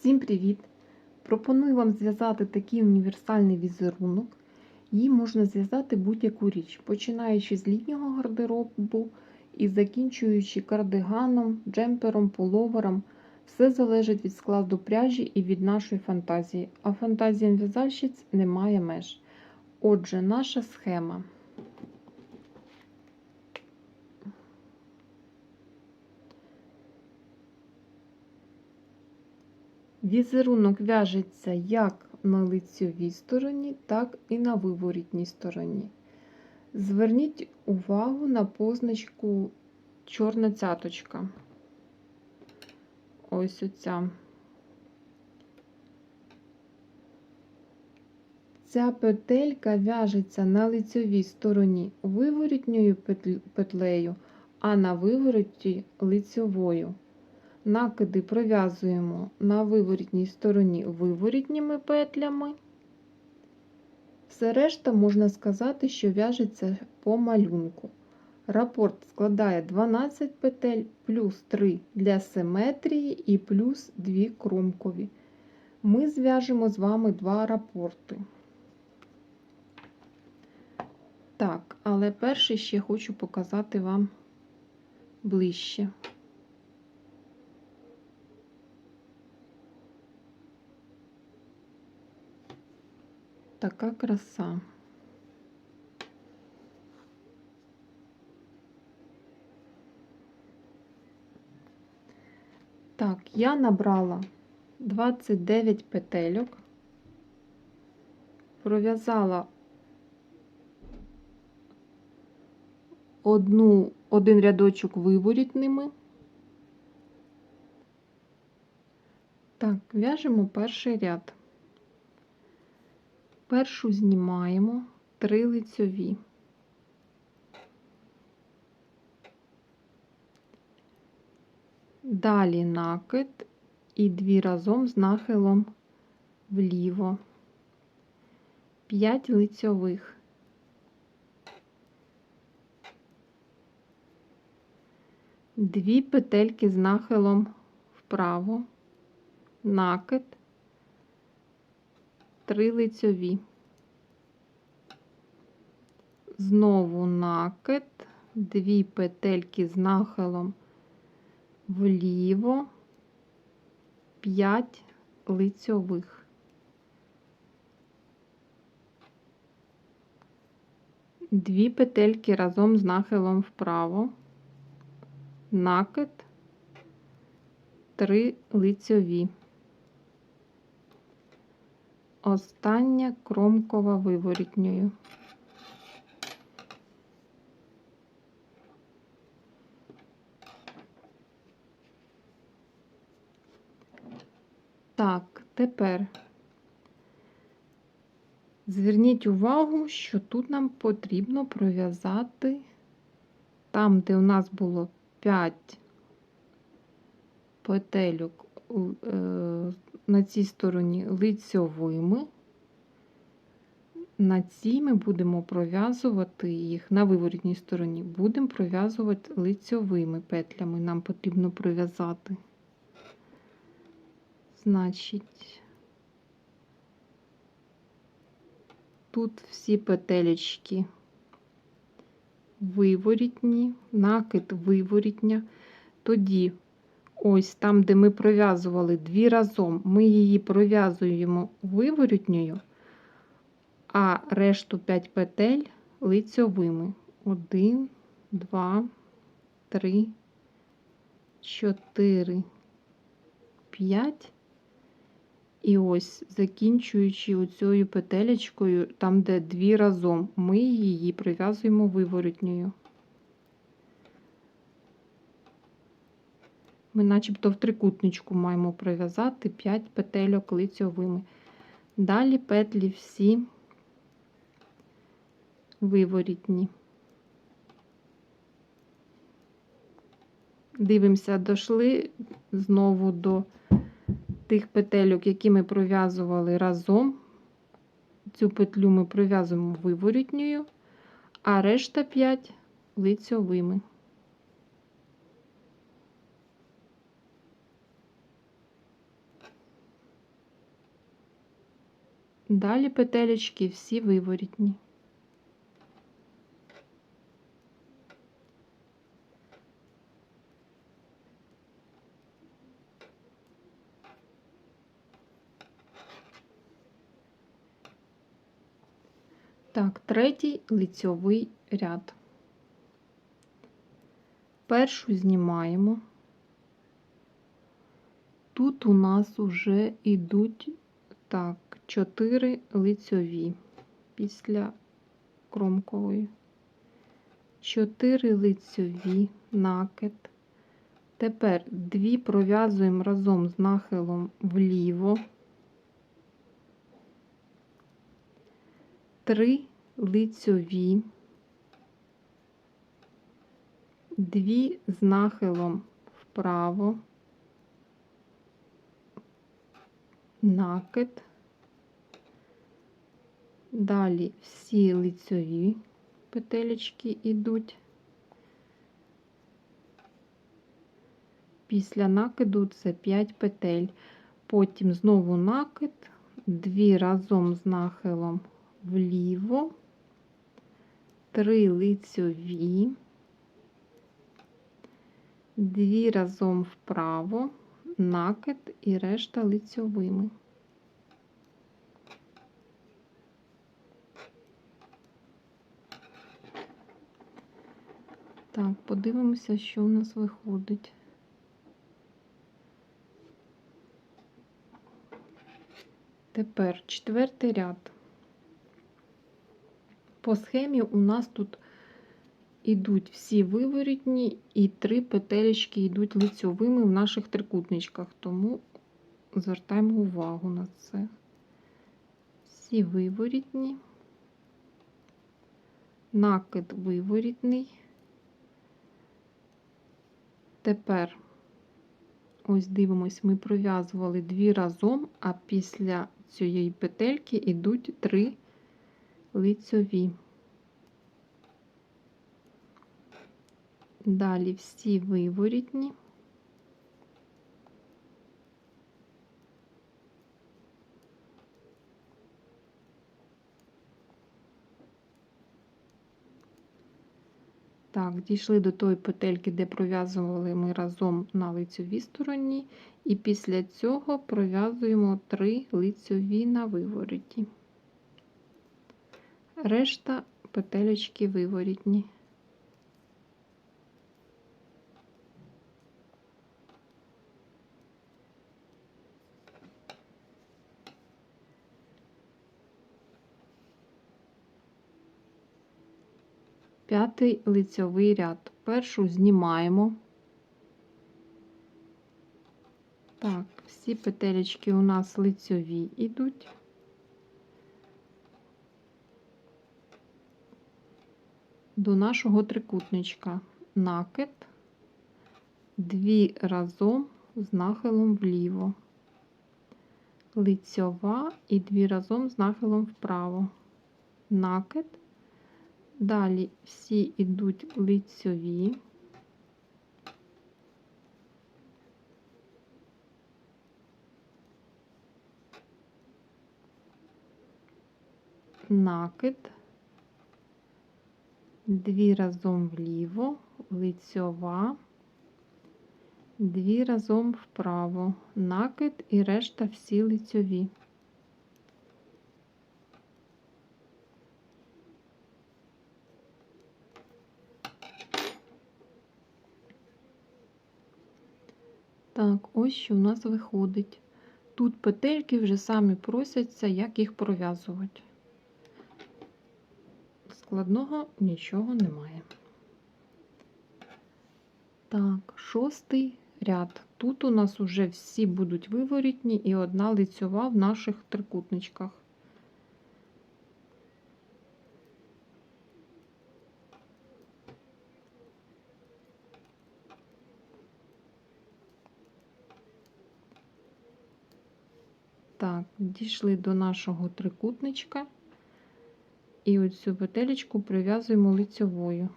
Всім привіт! Пропоную вам зв'язати такий універсальний візерунок. Її можна зв'язати будь-яку річ, починаючи з літнього гардеробу і закінчуючи кардиганом, джемпером, пуловером. Все залежить від складу пряжі і від нашої фантазії. А фантазіям в'язальщиць немає меж. Отже, наша схема. Візерунок в'яжеться як на лицьовій стороні, так і на виворітній стороні. Зверніть увагу на позначку чорна цяточка. Ось оця. Ця петелька в'яжеться на лицьовій стороні виворітньою петлею, а на вивороті лицьовою. Накиди пров'язуємо на виворітній стороні виворітніми петлями. Все решта можна сказати, що в'яжеться по малюнку. Рапорт складає 12 петель, плюс 3 для симетрії і плюс 2 кромкові. Ми зв'яжемо з вами два рапорти. Так, але перше ще хочу показати вам ближче. Така краса. Так, я набрала 29 петельок, пров'язала одну, один рядочок виворітними. Так, в'яжемо перший ряд. Першу знімаємо три лицьові. Далі накид і дві разом з нахилом вліво, 5 лицьових. Дві петельки з нахилом вправо, накид, три лицьові. Знову накид, дві петельки з нахилом вліво, 5 лицьових. Дві петельки разом з нахилом вправо, накид, 3 лицьові. Остання кромкова виворітньою. Так, тепер зверніть увагу, що тут нам потрібно пров'язати там, де у нас було 5 петельок на цій стороні лицьовими, на цій ми будемо пров'язувати їх на виворітній стороні, будемо пров'язувати лицьовими петлями, нам потрібно пров'язати. Значить, тут всі петелечки виворітні, накид виворітня. Тоді, ось там, де ми пров'язували дві разом, ми її пров'язуємо виворітньою, а решту 5 петель лицьовими. 1, 2, 3, 4, 5. І ось, закінчуючи оцією петелечкою, там, де дві разом, ми її прив'язуємо виворотньою. Ми начебто в трикутничку маємо пров'язати 5 петельок лицьовими. Далі петлі всі виворітні. Дивимося, дошли знову до тих петельок, які ми пров'язували разом. Цю петлю ми пров'язуємо виворітньою, а решта 5 лицьовими. Далі петелечки всі виворітні. Так, третій лицьовий ряд. Першу знімаємо. Тут у нас уже йдуть так, 4 лицьові після кромкової. 4 лицьові накид. Тепер дві пров'язуємо разом з нахилом вліво. Три лицьові, дві з нахилом вправо, накид, далі всі лицьові петелечки йдуть. Після накиду це 5 петель, потім знову накид, дві разом з нахилом вліво, три лицьові, дві разом вправо, накид і решта лицьовими. Так, подивимося, що у нас виходить. Тепер четвертий ряд. По схемі у нас тут йдуть всі виворітні і три петелечки йдуть лицьовими в наших трикутничках, тому звертаємо увагу на це. Всі виворітні, накид виворітний. Тепер, ось дивимось, ми пров'язували дві разом, а після цієї петельки йдуть три лицьові. Далі всі виворітні. Так, дійшли до тої петельки, де пров'язували ми разом на лицьовій стороні, і після цього пров'язуємо три лицьові на вивороті. Решта петелечки виворітні. П'ятий лицьовий ряд. Першу знімаємо. Так, всі петелечки у нас лицьові йдуть. До нашого трикутничка накид, дві разом з нахилом вліво, лицьова і дві разом з нахилом вправо, накид. Далі всі йдуть лицьові. Накид, дві разом вліво, лицьова, дві разом вправо, накид і решта всі лицьові. Так, ось що у нас виходить. Тут петельки вже самі просяться, як їх пров'язувати. Складного нічого немає. Так, шостий ряд. Тут у нас вже всі будуть виворітні і одна лицьова в наших трикутничках. Так, дійшли до нашого трикутничка і оцю петелечку прив'язуємо лицьовою.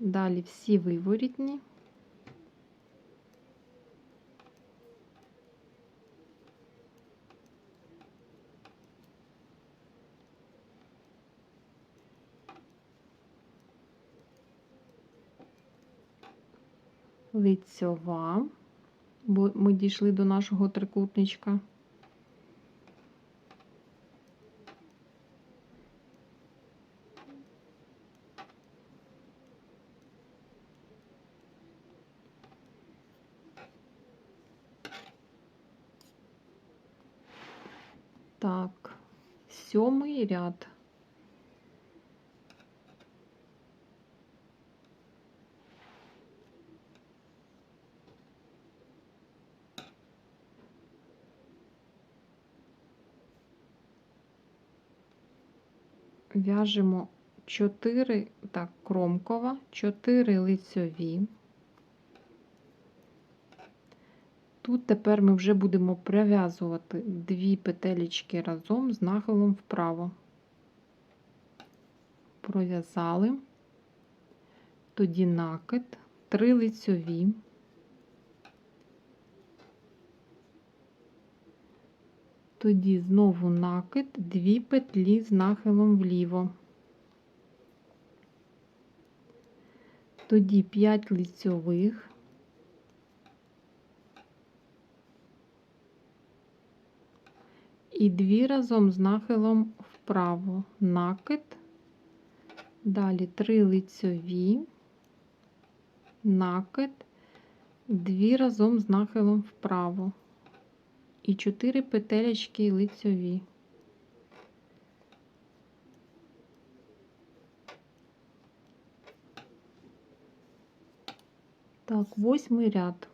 Далі всі виворітні. Лицьова, бо ми дійшли до нашого трикутничка. Так, сьомий ряд. В'яжемо 4, так, кромкова, 4 лицьові. Тут тепер ми вже будемо прив'язувати дві петелечки разом з нахилом вправо. Пров'язали, тоді накид, 3 лицьові. Тоді знову накид, дві петлі з нахилом вліво. Тоді 5 лицьових. І дві разом з нахилом вправо. Накид, далі 3 лицьові, накид, дві разом з нахилом вправо і 4 петелечки лицьові. Так, восьмий ряд.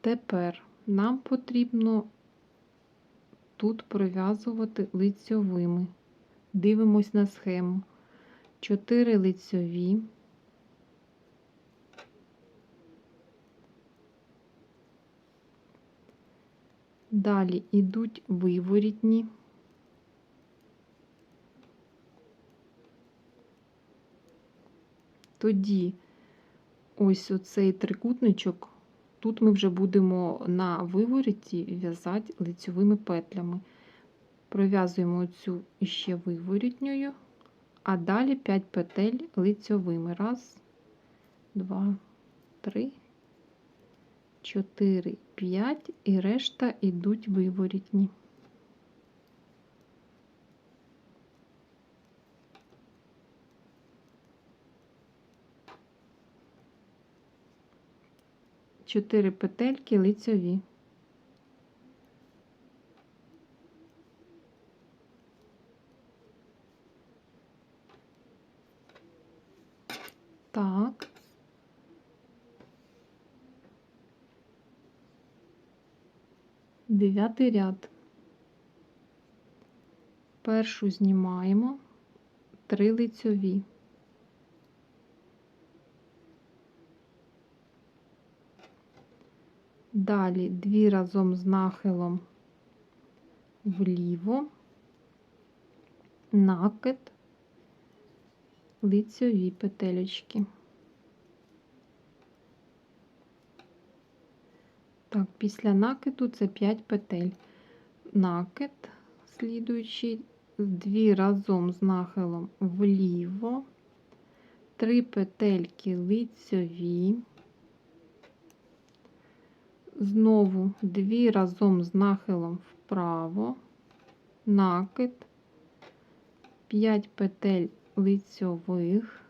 Тепер нам потрібно тут пров'язувати лицьовими. Дивимось на схему. 4 лицьові. Далі йдуть виворітні. Тоді ось оцей трикутничок, тут ми вже будемо на виворіті в'язати лицьовими петлями. Пров'язуємо цю іще виворітньою, а далі 5 петель лицьовими. Раз, два, три. 4, 5 і решта йдуть виворітні. Чотири петельки лицьові. Дев'ятий ряд. Першу знімаємо три лицьові. Далі дві разом з нахилом вліво, накид, лицьові петелечки. Так, після накиду це 5 петель. Накид, слідуючий, дві разом з нахилом вліво, три петельки лицьові, знову дві разом з нахилом вправо, накид, 5 петель лицьових,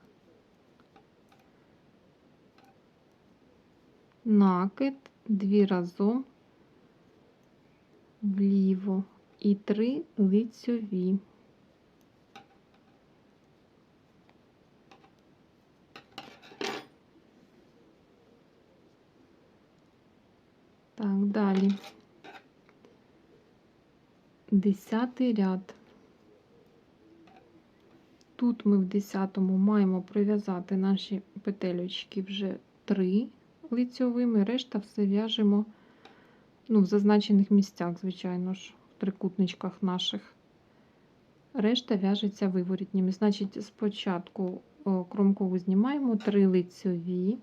накид, дві разом вліво і три лицьові. Так, далі. Десятий ряд. Тут ми в десятому маємо прив'язати наші петелечки вже три лицьовими, решта все в'яжемо ну, в зазначених місцях, звичайно ж, в трикутничках наших. Решта в'яжеться виворітніми. Значить, спочатку кромкову знімаємо три лицьові,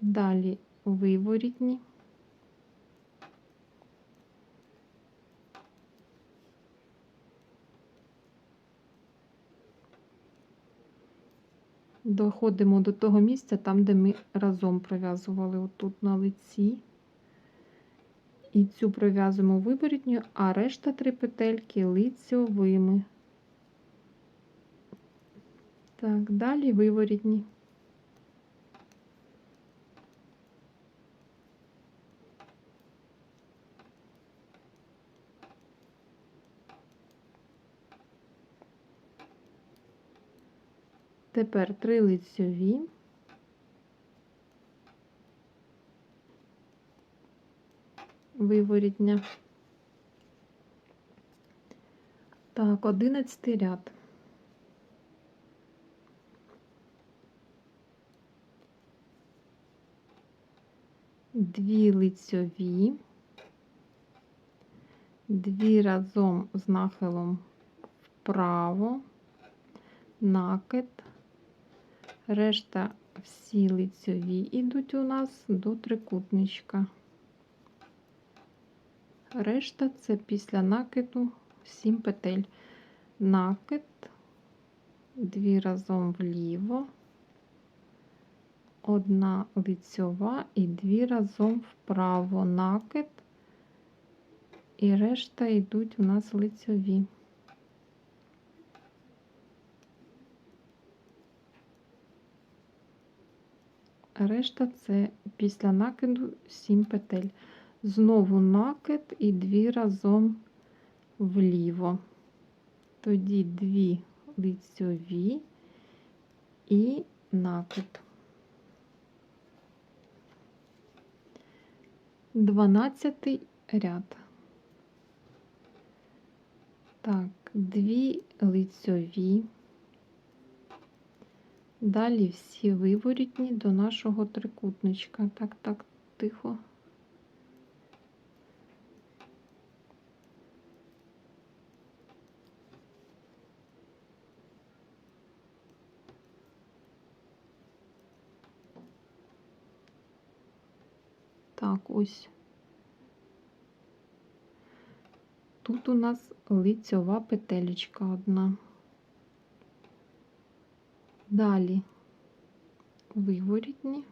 далі виворітні. Доходимо до того місця, там, де ми разом пров'язували отут на лиці. І цю пров'язуємо виворітньою, а решта три петельки лицьовими. Так, далі виворітні. Тепер три лицьові. Виворітня. Так, одинадцятий ряд. Дві лицьові, дві разом з нахилом вправо, накид, решта всі лицьові йдуть у нас до трикутничка. Решта це після накиду 7 петель. Накид, дві разом вліво, одна лицьова і дві разом вправо накид, і решта йдуть у нас лицьові. Решта це після накиду 7 петель. Знову накид і дві разом вліво. Тоді дві лицьові і накид. Дванадцятий ряд. Так, дві лицьові. Далі всі виворітні до нашого трикутничка. Так, так, тихо. Так, ось. Тут у нас лицьова петелечка одна. Далі виворітні.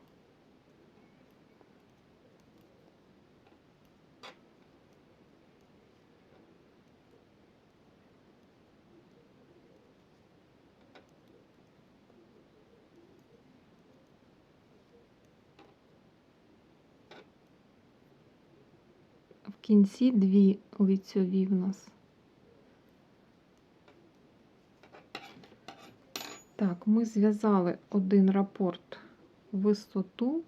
В кінці дві лицьові в нас. Так, ми зв'язали один рапорт висоту,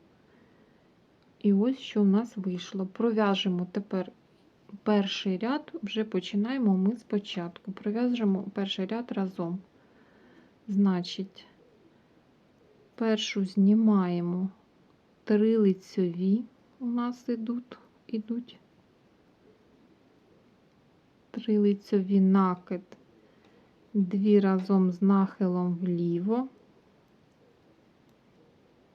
і ось що в нас вийшло. Пров'яжемо тепер перший ряд, вже починаємо ми спочатку. Пров'яжемо перший ряд разом. Значить, першу знімаємо три лицьові у нас ідуть, ідуть. Три лицьові накид дві разом з нахилом вліво,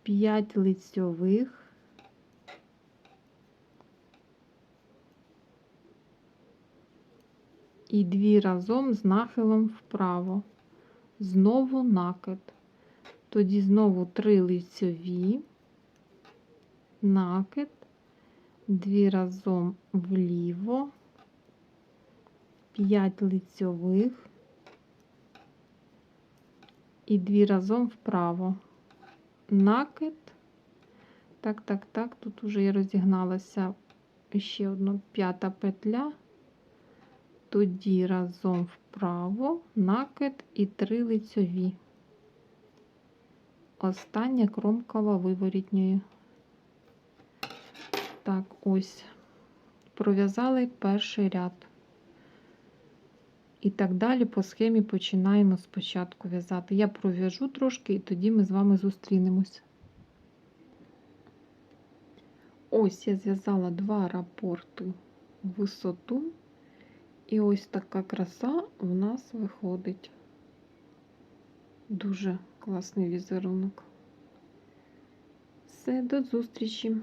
5 лицьових, і дві разом з нахилом вправо, знову накид, тоді знову три лицьові, накид, дві разом вліво, 5 лицьових, і дві разом вправо. Накид. Так, так, так, тут вже я розігналася ще одна п'ята петля, тоді разом вправо, накид і три лицьові. Остання кромкова виворітньої. Так, ось, пров'язали перший ряд. І так далі по схемі починаємо спочатку в'язати. Я пров'яжу трошки, і тоді ми з вами зустрінемось. Ось я зв'язала два рапорти в висоту, і ось така краса в нас виходить. Дуже класний візерунок. Все, до зустрічі!